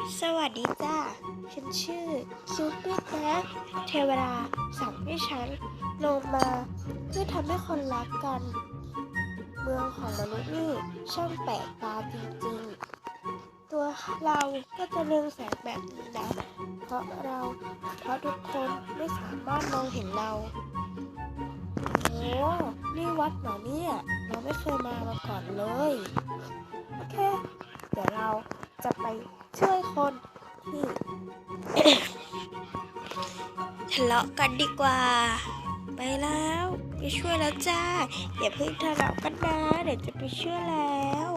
สวัสดีจ้า ฉันชื่อคิวปิดนะ เทวดาสั่งให้ฉันลงมาเพื่อทำให้คนรักกัน เมืองของมนุษย์นี่ช่างแปลกตาจริงๆ ตัวเราก็จะเรืองแสงแบบนี้นะ เพราะเราเพราะทุกคนไม่สามารถมองเห็นเราโอ้นี่วัดเหรอเนี่ย เราไม่เคยมามาก่อนเลย โอเค เดี๋ยวเรา จะไปช่วยคนที่ทะเลาะกันดีกว่า ไปแล้วไปช่วยแล้วจ้าอย่าเพิ่งทะเลาะกันนะเดี๋ยวจะไปช่วยแล้ว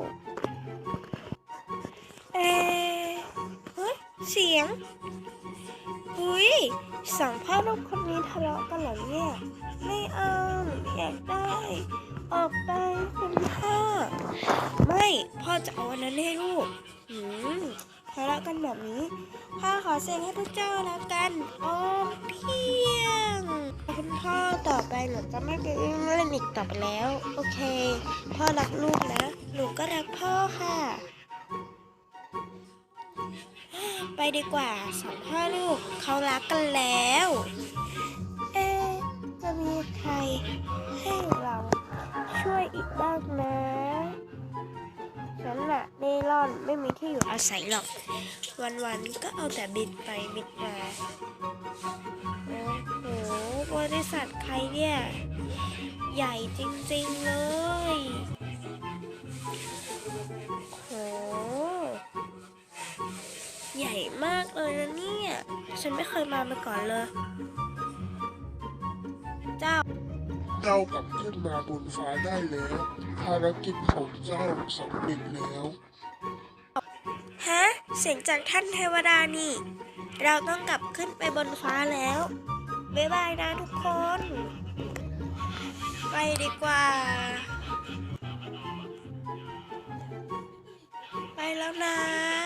เอะเฮ้ยเสียงอุ้ยสองพ่อลูกคนนี้ทะเลาะกันเหรอเนี่ยไม่เอาอยากได้ ออกไปคุณพ่อไม่พ่อจะเอาอันนั้นให้ลูก หืมทะเลาะกันแบบนี้พ่อขอเซ็นให้พระเจ้าแล้วกัน โอ้เพียงคุณพ่อต่อไปหนูจะไม่ไปวิ่งเล่นอีกต่อไปแล้ว โอเค พ่อรักลูกนะ หนูก็รักพ่อค่ะ ไปดีกว่าสองพ่อลูกเขารักกันแล้ว เอ๊จะมีใครให้เราช่วยอีกบ้างนะฉันน่ะเล่ ร่อนไม่มีที่อยู่อาศัยหรอก วันๆก็เอาแต่บินไปบินมาโอ้โหบริษัทใครเนี่ย ใหญ่จริงๆเลยโหใหญ่มากเลยนะเนี่ย ฉันไม่เคยมามาก่อนเลย เจ้าเจ้ากลับขึ้นมาบนฟ้าได้แล้ว ภารกิจของเจ้าสำเร็จแล้วฮะ เสียงจากท่านเทวดานี่ เราต้องกลับขึ้นไปบนฟ้าแล้ว บ๊ายบายนะทุกคน ไปดีกว่า ไปแล้วนะ